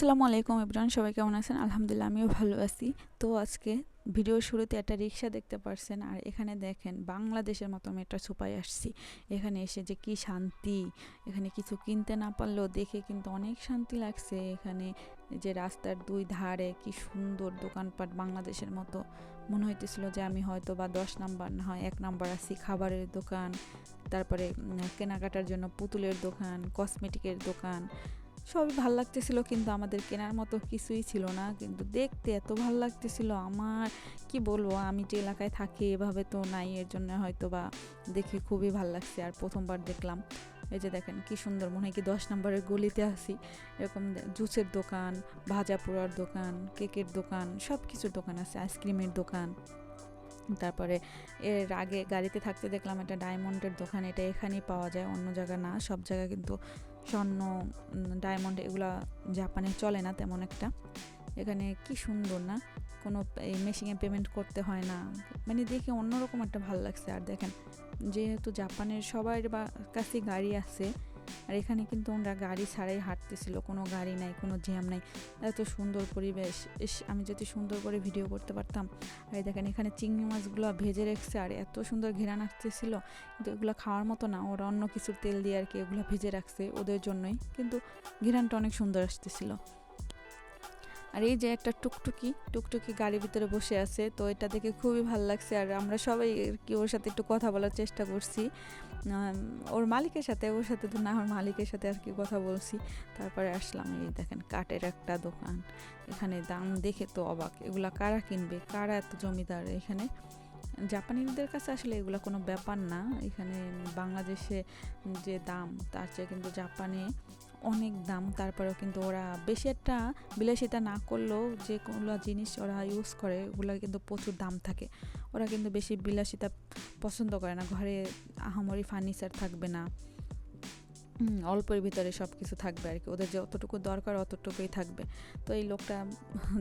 আসসালামু আলাইকুম ইব্রান সবাই কেমন আছেন? আলহামদুলিল্লাহ, আমিও ভালো আছি। তো আজকে ভিডিওর শুরুতে একটা রিক্সা দেখতে পারছেন, আর এখানে দেখেন বাংলাদেশের মতো আমি একটা সুপায় আসছি। এখানে এসে যে কি শান্তি, এখানে কিছু কিনতে না পারলেও দেখে কিন্তু অনেক শান্তি লাগছে। এখানে যে রাস্তার দুই ধারে কি সুন্দর দোকানপাট বাংলাদেশের মতো। মনে হইতেছিল যে আমি হয়তো বা দশ নাম্বার, না হয় এক নাম্বার আছি, খাবারের দোকান, তারপরে কেনাকাটার জন্য পুতুলের দোকান কসমেটিকের দোকান সবই ভালো লাগতেছিল, কিন্তু আমাদের কেনার মতো কিছুই ছিল না। কিন্তু দেখতে এত ভালো লাগতেছিল, আমার কি বলব, আমি যে এলাকায় থাকি এভাবে তো নাই, এর জন্য হয়তো বা দেখে খুবই ভালো লাগছে। আর প্রথমবার দেখলাম, এই যে দেখেন কি সুন্দর, মনে হয় কি দশ নম্বরের গলিতে আসি এরকম জুসের দোকান, ভাজা পোড়ার দোকান, কেকের দোকান সব কিছুর দোকান আছে, আইসক্রিমের দোকান। তারপরে এর আগে গাড়িতে থাকতে দেখলাম একটা ডায়মন্ডের দোকান, এটা এখানেই পাওয়া যায়, অন্য জায়গায় না, সব জায়গায় কিন্তু স্বর্ণ ডায়মন্ড এগুলো জাপানে চলে না তেমন একটা। এখানে কি সুন্দর না? কোনো এই মেশিনে পেমেন্ট করতে হয় না। মানে দেখে অন্যরকম একটা ভালো লাগছে। আর দেখেন, যেহেতু জাপানের সবার বা কাছে গাড়ি আছে আর এখানে কিন্তু ওরা গাড়ি ছাড়াই হাঁটতেছিল, কোনো গাড়ি নাই, কোনো জ্যাম নাই। এত সুন্দর পরিবেশ আমি যদি সুন্দর করে ভিডিও করতে পারতাম। আর দেখেন, এখানে চিংড়ি মাছগুলো ভেজে রেখেছে, আর এত সুন্দর ঘেরা আসতেছিল কিন্তু এগুলো খাওয়ার মতো না, ওরা অন্য কিছুর তেল দিয়ে আর কি এগুলো ভেজে রাখছে ওদের জন্যই। কিন্তু ঘেরানটা অনেক সুন্দর আসতেছিল। আর এই যে একটা টুকটুকি টুকটুকি গাড়ির ভিতরে বসে আছে, তো এটা দেখে খুবই ভালো লাগছে। আর আমরা সবাই কি ওর সাথে একটু কথা বলার চেষ্টা করছি। ওর মালিকের সাথে, ওর সাথে তো না, ওর মালিকের সাথে আর কি কথা বলছি। তারপরে আসলাম এই দেখেন কাঠের একটা দোকান। এখানে দাম দেখে তো অবাক, এগুলা কারা কিনবে? কারা এত জমিদার এখানে? জাপানিদের কাছে আসলে এগুলো কোনো ব্যাপার না। এখানে বাংলাদেশে যে দাম, তার চেয়ে কিন্তু জাপানে অনেক দাম, তারপরেও কিন্তু ওরা বেশি একটা বিলাসিতা না করলেও যে কোনো জিনিস ওরা ইউজ করে ওগুলো কিন্তু প্রচুর দাম থাকে। ওরা কিন্তু বেশি বিলাসিতা পছন্দ করে না, ঘরে আহামরি ফার্নিচার থাকবে না। অল্পের ভিতরে সব কিছু থাকবে আর কি, ওদের যতটুকু দরকার অতটুকুই থাকবে। তো এই লোকটা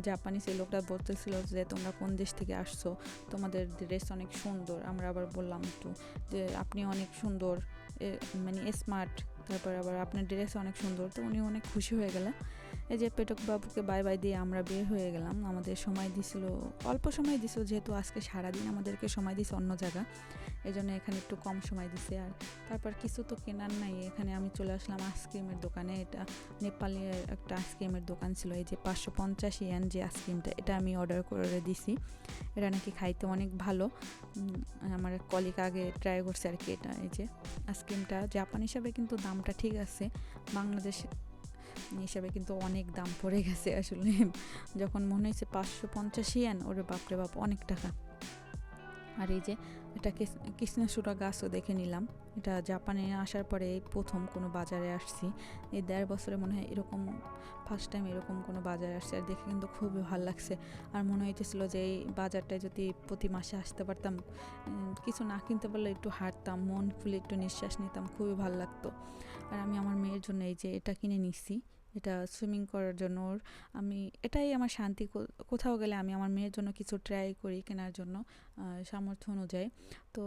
জাপানি এই লোকটা বলতেছিল যে, তোমরা কোন দেশ থেকে আসছো? তোমাদের ড্রেস অনেক সুন্দর। আমরা আবার বললাম একটু যে, আপনি অনেক সুন্দর মানে স্মার্ট তারপর আবার আপনার ড্রেস অনেক সুন্দর তো উনি অনেক খুশি হয়ে গেলেন। এই যে পেটক বাবুকে বাই বাই দিয়ে আমরা বের হয়ে গেলাম, আমাদের সময় দিছিল, অল্প সময় দিছিল, যেহেতু আজকে সারাদিন আমাদেরকে সময় দিছে অন্য জায়গা এই জন্য এখানে একটু কম সময় দিছে আর। তারপর কিছু তো কেনার নাই, এখানে আমি চলে আসলাম আইসক্রিমের দোকানে, এটা নেপালি একটা আইসক্রিমের দোকান ছিল, এই যে পাঁচশো পঞ্চাশ ইয়ান যে আইসক্রিমটা এটা আমি অর্ডার করে দিছি। এটা নাকি খাইতে অনেক ভালো আমার কলিক আগে ট্রাই করছে আর কি এটা, এই যে আইসক্রিমটা জাপান হিসাবে কিন্তু দামটা ঠিক আছে, বাংলাদেশ হিসাবে কিন্তু অনেক দাম পড়ে গেছে আসলে। যখন মনে হয়েছে পাঁচশো পঞ্চাশ ইয়ান ওরে বাপরে বাপ, অনেক টাকা। আর এই যে এটা কৃষ্ণচূড়া গাছও দেখে নিলাম। এটা জাপানে আসার পরে প্রথম কোনো বাজারে আসছি। এই দেড় বছরে মনে হয় এরকম ফার্স্ট টাইম এরকম কোনো বাজারে আসছে। আর দেখে কিন্তু খুবই ভালো লাগছে। আর মনে হইতেছিল যে এই বাজারটায় যদি প্রতি মাসে আসতে পারতাম কিছু না কিনতে পারলে একটু হাঁটতাম, মন খুলে একটু নিঃশ্বাস নিতাম, খুবই ভালো লাগতো। আর আমি আমার মেয়ের জন্য এই যে এটা কিনে নিচ্ছি এটা সুইমিং করার জন্য ওর আমি, এটাই আমার শান্তি কোথাও গেলে আমি আমার মেয়ের জন্য কিছু ট্রাই করি কেনার জন্য সামর্থ্য অনুযায়ী। তো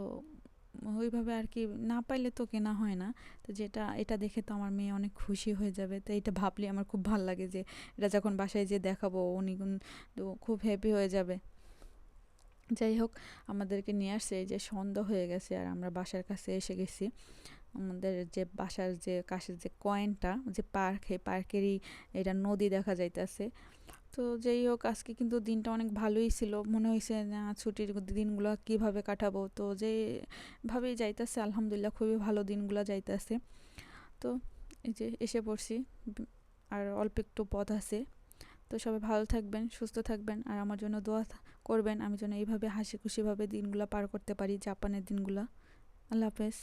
ওইভাবে আর কি, না পাইলে তো কেনা হয় না। তো যেটা, এটা দেখে তো আমার মেয়ে অনেক খুশি হয়ে যাবে। তো এটা ভাবলে আমার খুব ভালো লাগে যে, এটা যখন বাসায় যেয়ে দেখাবো, উনি খুব হ্যাপি হয়ে যাবে। যাই হোক, আমাদেরকে নিয়ে আসছে, এই যে সন্ধ্যা হয়ে গেছে আর আমরা বাসার কাছে এসে গেছি। আমাদের যে বাসার যে কাশের যে কয়েনটা, যে পার্ক, এই পার্কেরই এটা নদী দেখা যাইতেছে। তো যাই হোক, আজকে কিন্তু দিনটা অনেক ভালোই ছিল। মনে হয়েছে না ছুটির দিনগুলো কীভাবে কাটাবো? তো যেভাবেই যাইতেছে, আলহামদুলিল্লাহ খুবই ভালো দিনগুলো যাইতেছে। তো এই যে এসে পড়ছি, আর অল্প একটু পথ আছে। তো সবাই ভালো থাকবেন, সুস্থ থাকবেন, আর আমার জন্য দোয়া করবেন। আমি যেন এইভাবে হাসি খুশিভাবে দিনগুলো পার করতে পারি, জাপানের দিনগুলো। আল্লাহ হাফেজ।